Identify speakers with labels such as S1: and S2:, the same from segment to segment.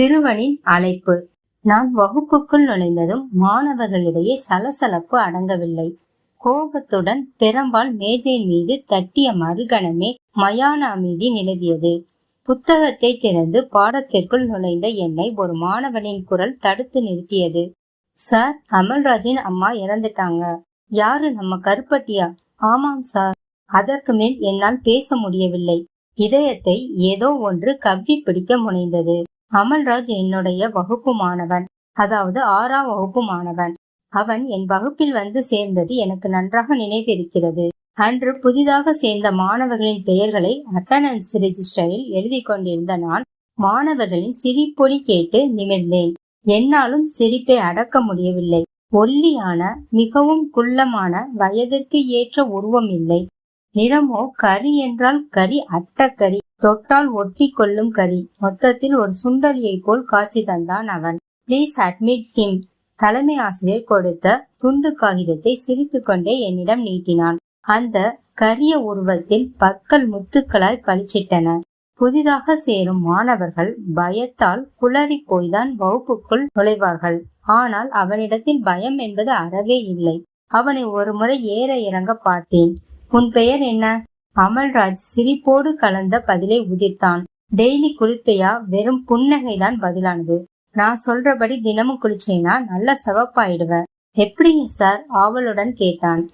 S1: சிறுவனின் அழைப்பு. நான் வகுப்புக்குள் நுழைந்ததும் மாணவர்களிடையே சலசலப்பு அடங்கவில்லை. கோபத்துடன் பெரும்பால் மேஜையின் மீது தட்டிய மறுகணமே மயான அமைதி நிலவியது. புத்தகத்தை திறந்து பாடத்திற்குள் நுழைந்த என்னை ஒரு மாணவனின் குரல் தடுத்து நிறுத்தியது. சார் அமல்ராஜின் அம்மா இறந்துட்டாங்க. யாரு நம்ம கருப்பட்டியா? ஆமாம் சார். அதற்கு மேல் என்னால் பேச முடியவில்லை. இதயத்தை ஏதோ ஒன்று கவ்வி பிடிக்க முனைந்தது. அமல்ராஜ் என்னுடைய வகுப்பு மாணவன் அதாவது ஆறாம் வகுப்பு மாணவன் அவன் என் வகுப்பில் வந்து சேர்ந்தது எனக்கு நன்றாக நினைவிருக்கிறது. அன்று புதிதாக சேர்ந்த மாணவர்களின் பெயர்களை அட்டண்டன்ஸ் ரெஜிஸ்டரில் எழுதி கொண்டிருந்த நான் மாணவர்களின் சிரிப்பொலி கேட்டு நிமிர்ந்தேன். என்னாலும் சிரிப்பை அடக்க முடியவில்லை. ஒல்லியான மிகவும் குள்ளமான வயதிற்கு ஏற்ற உருவம் இல்லை. நிறமோ கறி என்றால் கறி அட்டக்கறி தொட்டால் ஒட்டி கொள்ளும் கறி. மொத்தத்தில் ஒரு சுண்டலியை போல் காட்சி தந்தான் அவன். ப்ளீஸ் அட்மிட் ஹிம் தலைமை ஆசிரியர் கொடுத்த துண்டு காகிதத்தை சிரித்துக்கொண்டே என்னிடம் நீட்டினான். அந்த கரிய உருவத்தில் பற்கள் முத்துக்களாய் பளிச்சிட்டன. புதிதாக சேரும் மாணவர்கள் பயத்தால் குளறி போய்தான் வகுப்புக்குள் நுழைவார்கள். ஆனால் அவனிடத்தில் பயம் என்பது அறவே இல்லை. அவனை ஒரு முறை ஏற இறங்க பார்த்தேன். உன் பெயர் என்ன? அமல்ராஜ் சிரிப்போடு கலந்த பதிலை உதிர்த்தான். டெய்லி குளிப்பையா? வெறும் புன்னகைதான் பதிலானது. நான் சொல்றபடி தினமும் குளிச்சேனா? நல்ல சிவப்பாயிடுவ. எப்படிங்க சார்? ஆவலுடன் கேட்டான்.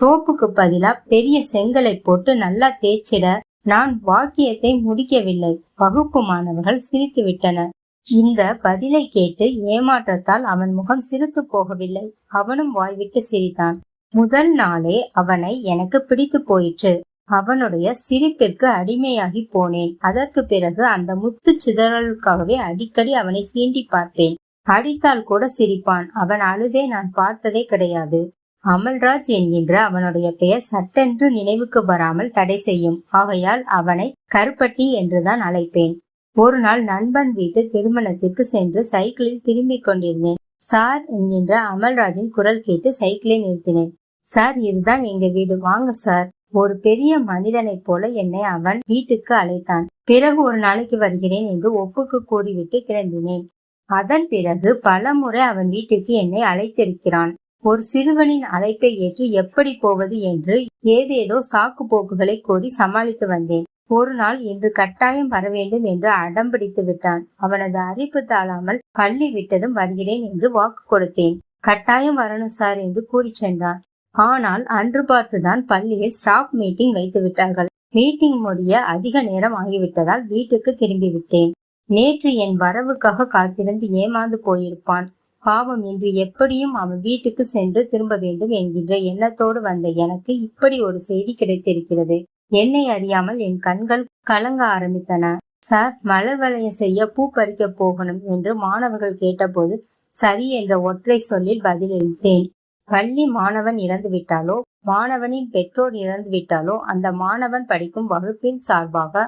S1: சோப்புக்கு பதிலா? பெரிய செங்கலை போட்டு நல்லா தேய்ச்சிட. நான் வாக்கியத்தை முடிக்கவில்லை. வகுப்பு மாணவர்கள் சிரித்து விட்டனர் இந்த பதிலை கேட்டு ஏமாற்றத்தால் அவன் முகம் சிரித்து போகவில்லை. அவனும் வாய்விட்டு சிரித்தான். முதல் நாளே அவனை எனக்கு பிடித்து போயிற்று. அவனுடைய சிரிப்பிற்கு அடிமையாகி போனேன். அதற்கு பிறகு அந்த முத்து சிதறலுக்காகவே அடிக்கடி அவனை சீண்டி பார்ப்பேன். அடித்தால் கூட சிரிப்பான். அவன் அழுதே நான் பார்த்ததே கிடையாது. அமல்ராஜ் என்கின்ற அவனுடைய பெயர் சட்டென்று நினைவுக்கு வராமல் தடை செய்யும். ஆகையால் அவனை கருப்பட்டி என்றுதான் அழைப்பேன். ஒரு நாள் நண்பன் வீட்டு திருமணத்திற்கு சென்று சைக்கிளில் திரும்பிக் கொண்டிருந்தேன். சார் என்கின்ற அமல்ராஜின் குரல் கேட்டு சைக்கிளை நிறுத்தினேன். சார் இதுதான் எங்க வீடு. வாங்க சார். ஒரு பெரிய மனிதனைப் போல என்னை அவன் வீட்டுக்கு அழைத்தான். பிறகு ஒரு நாளைக்கு வருகிறேன் என்று ஒப்புக்கு கூறிவிட்டு கிளம்பினேன். அதன் பிறகு பல முறை அவன் வீட்டிற்கு என்னை அழைத்திருக்கிறான். ஒரு சிறுவனின் அழைப்பை ஏற்று எப்படி போவது என்று ஏதேதோ சாக்கு போக்குகளை கூறி சமாளித்து வந்தேன். ஒரு நாள் இன்று கட்டாயம் வர வேண்டும் என்று அடம் பிடித்து விட்டான். அவனது அறிப்பு தாழாமல் பள்ளி விட்டதும் வருகிறேன் என்று வாக்கு கொடுத்தேன். கட்டாயம் வரணும் சார் என்று கூறி சென்றான். ஆனால் அன்று பார்த்துதான் பள்ளியில் ஸ்டாஃப் மீட்டிங் வைத்து விட்டார்கள். மீட்டிங் முடிய அதிக நேரம் ஆகிவிட்டதால் வீட்டுக்கு திரும்பி விட்டேன். நேற்று என் வரவுக்காக காத்திருந்து ஏமாந்து போயிருப்பான். பாவம் இன்று எப்படியும் அவன் வீட்டுக்கு சென்று திரும்ப வேண்டும் என்கின்ற எண்ணத்தோடு வந்த எனக்கு இப்படி ஒரு செய்தி கிடைத்திருக்கிறது. என்னை அறியாமல் என் கண்கள் கலங்க ஆரம்பித்தன. சார் மலர் வளையம் செய்ய பூ பறிக்க போகணும் என்று மாணவர்கள் கேட்டபோது சரி என்ற ஒற்றை சொல்லில் பதிலளித்தேன். பள்ளி மாணவன் இறந்துவிட்டாலோ மாணவனின் பெற்றோர் இறந்துவிட்டாலோ அந்த மாணவன் படிக்கும் வகுப்பின் சார்பாக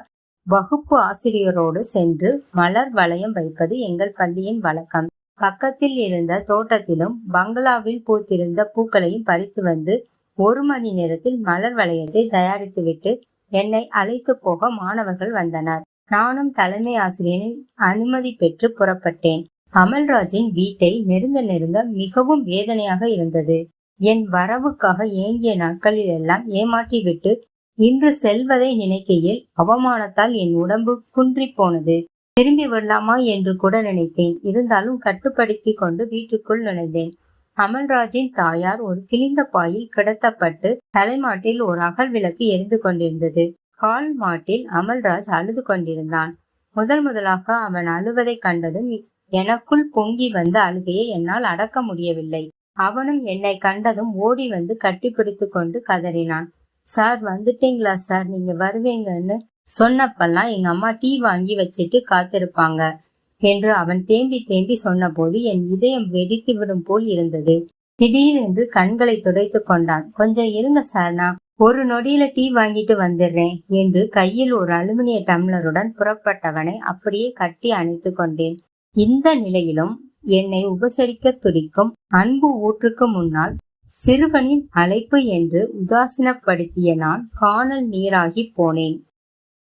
S1: வகுப்பு ஆசிரியரோடு சென்று மலர் வளையம் வைப்பது எங்கள் பள்ளியின் வழக்கம். பக்கத்தில் இருந்த தோட்டத்திலும் பங்களாவில் பூத்திருந்த பூக்களையும் பறித்து வந்து ஒரு மணி நேரத்தில் மலர் வளையத்தை தயாரித்துவிட்டு என்னை அழைத்து போக மாணவர்கள் வந்தனர். நானும் தலைமை ஆசிரியரின் அனுமதி பெற்று புறப்பட்டேன். அமல்ராஜின் வீட்டை நெருங்க நெருங்க மிகவும் வேதனையாக இருந்தது. என் வரவுக்காக ஏங்கிய நாட்களில் எல்லாம் ஏமாற்றிவிட்டு இன்று செல்வதை நினைக்கையில் அவமானத்தால் என் உடம்பு குன்றி போனது. திரும்பி விடலாமா என்று கூட நினைத்தேன். இருந்தாலும் கட்டுப்படுத்தி கொண்டு வீட்டுக்குள் நுழைந்தேன். அமல்ராஜின் தாயார் ஒரு கிழிந்த பாயில் கிடத்தப்பட்டு தலைமாட்டில் ஒரு அகல் விளக்கு எரிந்து கொண்டிருந்தது. கால் மாட்டில் அமல்ராஜ் அழுது கொண்டிருந்தான். முதல் முதலாக அவன் அழுவதை கண்டதும் எனக்குள் பொங்கி வந்த அழுகையை என்னால் அடக்க முடியவில்லை. அவனும் என்னை கண்டதும் ஓடி வந்து கட்டிப்பிடித்து கொண்டு கதறினான். சார் வந்துட்டீங்களா சார்? நீங்க வருவீங்கன்னு சொன்னப்பெல்லாம் எங்க அம்மா டீ வாங்கி வச்சிட்டு காத்திருப்பாங்க என்று அவன் தேம்பி தேம்பி சொன்னபோது என் இதயம் வெடித்து விடும் போல் இருந்தது. திடீரென்று கண்களை துடைத்து கொண்டான். கொஞ்சம் இருங்க சார் நான் ஒரு நொடியில டீ வாங்கிட்டு வந்துடுறேன் என்று கையில் ஒரு அலுமினிய டம்ளருடன் புறப்பட்டவனை அப்படியே கட்டி அணைத்து கொண்டேன். இந்த நிலையிலும் என்னை உபசரிக்க துடிக்கும் அன்பு ஊற்றுக்கு முன்னால் சிறுவனின் அழைப்பு என்று உதாசீனப்படுத்திய நான் காணல் நீராகி போனேன்.